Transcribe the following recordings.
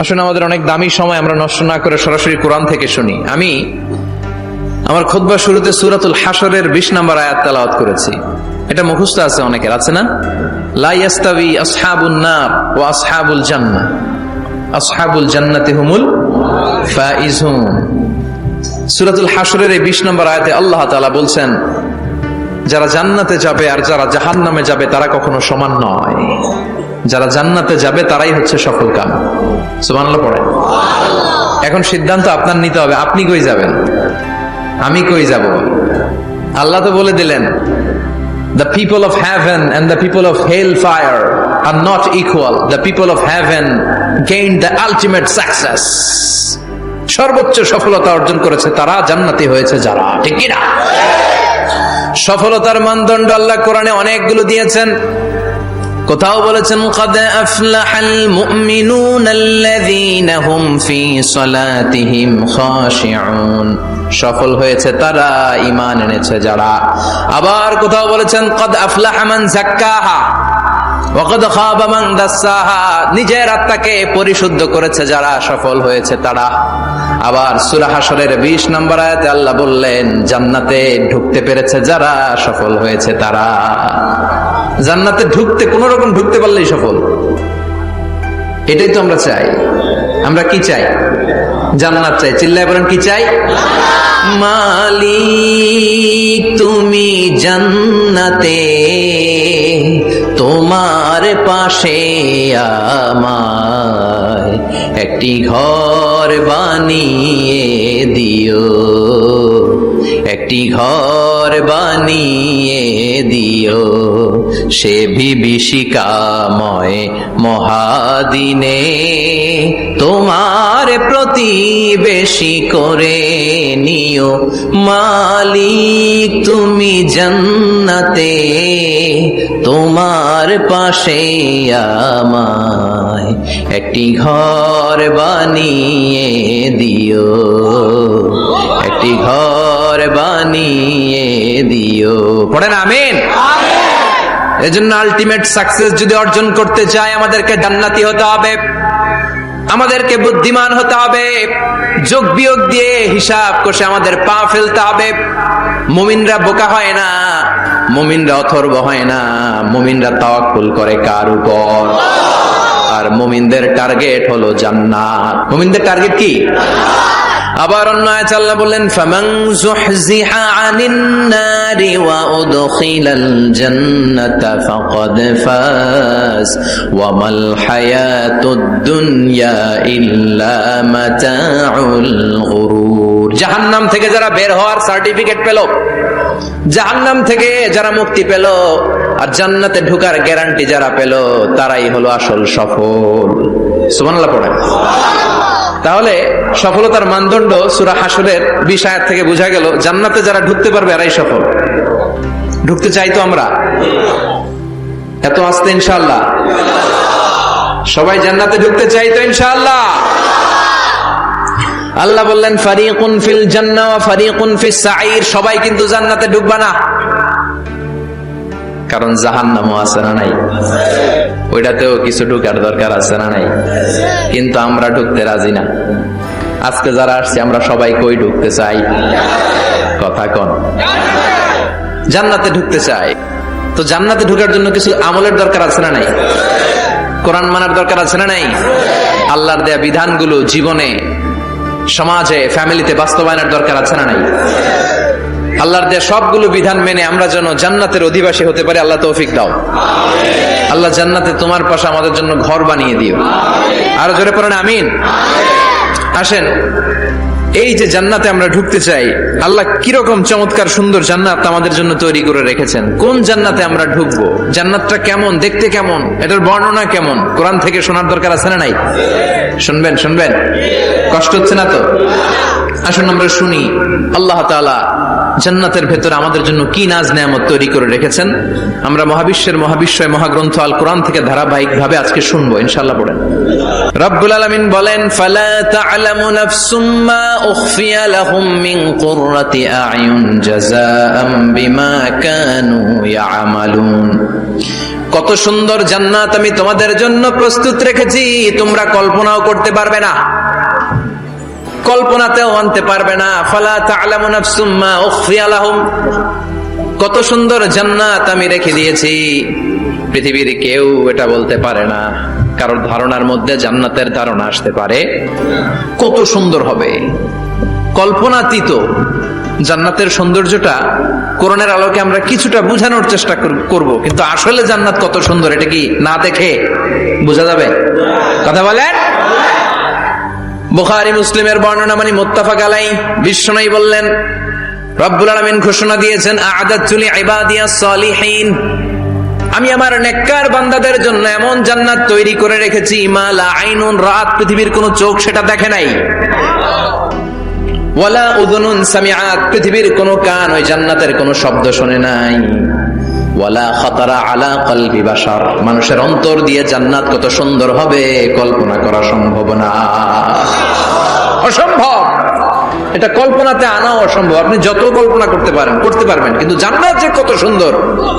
আসলে আমাদের অনেক দামি সময় আমরা নষ্ট না করে সরাসরি কোরআন থেকে শুনি। আমি আমার খোদবা শুরুতে সুরাতুল হাসরের বিশ নম্বর আয়াত তালাওয়াত করেছি। এটা মুখস্থ আছে অনেকের, আছে না? নার ও আসহাবুল আসহাবুল জান্নাতি হুমুল সুরাতুল হাসরের এই বিশ নম্বর আয়াতে আল্লাহ তাআলা বলছেন, যারা জান্নাতে যাবে আর যারা জাহান্নামে যাবে তারা কখনো সমান নয়। যারা জান্নাতে যাবে তারাই হচ্ছে সফল কাম। সুবহানাল্লাহ পড়ে। এখন সিদ্ধান্ত আপনার নিতে হবে আপনি কই যাবেন? আমি কই যাব? আল্লাহ তো বলে দিলেন the people of heaven and the people of hell fire are not equal the people of heaven gain the ultimate success সর্বোচ্চ সফলতা অর্জন করেছে তারা জান্নাতি হয়েছে যারা। ঠিক কিনা সফলতার মানদণ্ড আল্লাহ কোরআনে অনেকগুলো দিয়েছেন। কোথাও বলেছেন, কদ আফলাহাল মুমিনুন আল্লাযীনা হুম ফি সলাতিহিম খাশিউন। সফল হয়েছে তারা, ঈমান এনেছে যারা। আবার কোথাও বলেছেন, কদ আফলাহা মান যাক্কাহা নিজের আত্মাকে পরিশুদ্ধ করেছে যারা, সফল হয়েছে তারা। আবার সুরাহাসরের বিশ নম্বর আয়াতে আল্লাহ বললেন, জান্নাতে ঢুকতে পেরেছে যারা, সফল হয়েছে তারা। জান্নাতে ঢুকতে, কোন রকম ঢুকতে পারলেই সফল। এটাই তো আমরা চাই। আমরা কি চাই? জান্নাত চাই। চিল্লায় বলেন, কি চাই? মালিক, তুমি জান্নাতে, তোমার পাশে আমায় একটি ঘর বানিয়ে দিও। একটি ঘর বানিয়ে দিও। সে বিভীষিকাময় মহাদিনে তোমার প্রতিবেশী করে নিও। মালিক তুমি জান্নাতে তোমার পাশে আমায় একটি ঘর বানিয়ে দিও। একটি ঘর বানিয়ে দিও। পড়েন আমিন। এজন্য আলটিমেট সাকসেস যদি অর্জন করতে চাই আমাদেরকে জান্নাতি হতে হবে। আমাদেরকে বুদ্ধিমান হতে হবে। যোগ বিয়োগ দিয়ে হিসাব কষে আমাদের পা ফেলতে হবে। মুমিনরা বোকা হয় না মুমিনরা অথর্ব হয় না মুমিনরা তাওয়াক্কুল করে কার উপর? আর মুমিনদের টার্গেট হলো জান্নাত। মুমিনদের টার্গেট কি? আবার অন্য আল্লাহ বললেন, ফামান যুহজিহা আনিন নারি ওয়া উদখিলাল জান্নাতা ফাকাদ ফাজ ওয়া মাল হায়াতুদ ইল্লা মাতাউল গুরুর। জাহান্নাম থেকে যারা বের হওয়ার সার্টিফিকেট পেল, জাহান্নাম থেকে যারা মুক্তি পেল আর জান্নাতে ঢুকার গ্যারান্টি যারা পেল, তারাই হলো আসল সফল। সুবহানাল্লাহ পড়ে। তাহলে সফলতার মানদণ্ড সুরা হাসরের বিশ থেকে বোঝা গেল, জান্নাতে যারা ঢুকতে পারবে, এরাই সফল। ঢুকতে চাই তো আমরা? এত আসতে ইনশাল্লাহ সবাই জান্নাতে ঢুকতে চাই তো ইনশাল্লাহ আল্লাহ বললেন, ফারিকুন ফিল জান্নাহ ওয়া ফারিকুন ফিস সাঈর। সবাই কিন্তু জান্নাতে ঢুকবা না। কারণ জাহান্নামও আছে না নাই? ওইটাতেও কিছু ঢুকার দরকার আছে না নাই? কিন্তু আমরা ঢুকতে রাজি না। আজকে যারা আসছে, আমরা সবাই কই ঢুকতে চাই? কথা কন। জান্নাতে ঢুকতে চাই। তো জান্নাতে ঢুকার জন্য কিছু আমলের দরকার আছে না নাই? কোরআন মানার দরকার আছে না নাই? আল্লাহর দেয়া বিধানগুলো জীবনে, সমাজে ফ্যামিলিতে বাস্তবায়নের দরকার আছে না নাই? আল্লাহর দেয়া সবগুলো বিধান মেনে আমরা যেন জান্নাতের অধিবাসী হতে পারি, আল্লাহ তৌফিক দাও। আল্লাহ জান্নাতে তোমার পাশে আমাদের জন্য ঘর বানিয়ে দিও। আরও জোরে পড়েন, আমিন। আসেন, এই যে জান্নাতে আমরা ঢুকতে চাই, আল্লাহ কীরকম চমৎকার সুন্দর জান্নাত আমাদের জন্য তৈরি করে রেখেছেন। কোন জান্নাতে আমরা ঢুকবো? জান্নাতটা কেমন? দেখতে কেমন? এটার বর্ণনা কেমন? কোরআন থেকে শোনার দরকার আছে না নাই? শুনবেন শুনবেন। কষ্ট হচ্ছে না তো? আসুন আমরা শুনি, আল্লাহ তাআলা জান্নাতের ভেতরে আমাদের জন্য কি নাজ নেয়ামত তৈরি করে রেখেছেন? আমরা মহাবিশ্বের মহাবিশ্বয় মহাগ্রন্থ আল কোরআন থেকে ধারাবাহিক ভাবে আজকে শুনব ইনশাল্লাহ পড়েন। রব্বুল আলামিন বলেন, ফালা তা'লামু নাফসুম মা উখফিয়া লাহুম মিন কুররাতি আ'য়ুন জাযাআম বিমা কানু ইয়ামালুন। কত সুন্দর জান্নাত আমি তোমাদের জন্য প্রস্তুত রেখেছি, তোমরা কল্পনাও করতে পারবে না। কল্পনাতেও আনতে পারবে না। ফালা তা'লামু নাফসুম মা উখফিয়া লাহুম। কত সুন্দর জান্নাত আমি রেখে দিয়েছি। পৃথিবীর কেউ এটা বলতে পারে না। কারোর ধারণার মধ্যে জান্নাতের ধারণা আসতে পারে। কত সুন্দর হবে। কল্পনাতীত জান্নাতের সৌন্দর্যটা কোরআনের আলোকে আমরা কিছুটা বোঝানোর চেষ্টা কর- করব। কিন্তু আসলে জান্নাত কত সুন্দর, এটা কি না দেখে বোঝা যাবে? কথা বলেন? বুখারী মুসলিমের বর্ণনা মানে মুত্তাফাক আলাই বিশ্বনবী বললেন, রব্বুল আলামিন ঘোষণা দিয়েছেন আ'দাতু লিইবাদিয়াস সালিহিন। আমি আমার নেককার বান্দাদের জন্য এমন জান্নাত তৈরি করে রেখেছি, মা লা আইনুন, রাত পৃথিবীর কোনো চোখ সেটা দেখে নাই। ওয়ালা উদুনুন সামিআত, পৃথিবীর কোনো কান ওই জান্নাতের কোনো শব্দ শোনে নাই। মানুষের অন্তর দিয়ে জান্নাত কত সুন্দর হবে, কল্পনা করা সম্ভব না। অসম্ভব! এটা কল্পনাতে আনাও অসম্ভব। আপনি যত কল্পনা করতে পারেন, করতে পারবেন। কিন্তু জান্নাত যে কত সুন্দর,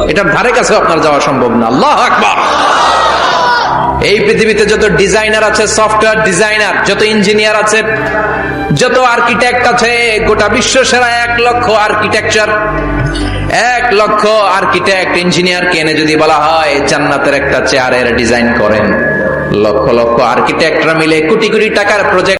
এটা ধারে কাছে আপনার যাওয়া সম্ভব না। আল্লাহ আকবার! এই পৃথিবীতে যত ডিজাইনার আছে, সফটওয়্যার ডিজাইনার, যত ইঞ্জিনিয়ার আছে, যত আর্কিটেক্ট আছে, গোটা বিশ্ব সেরা এক লক্ষ আর্কিটেকচার। এক লক্ষ আর্কিটেক্ট ইঞ্জিনিয়ার কেনে যদি বলা হয়, জান্নাতের একটা চেয়ারের ডিজাইন করেন। লক্ষ লক্ষ আর্কিটেক্টরা মিলে কোটি কোটি টাকার প্রজেক্ট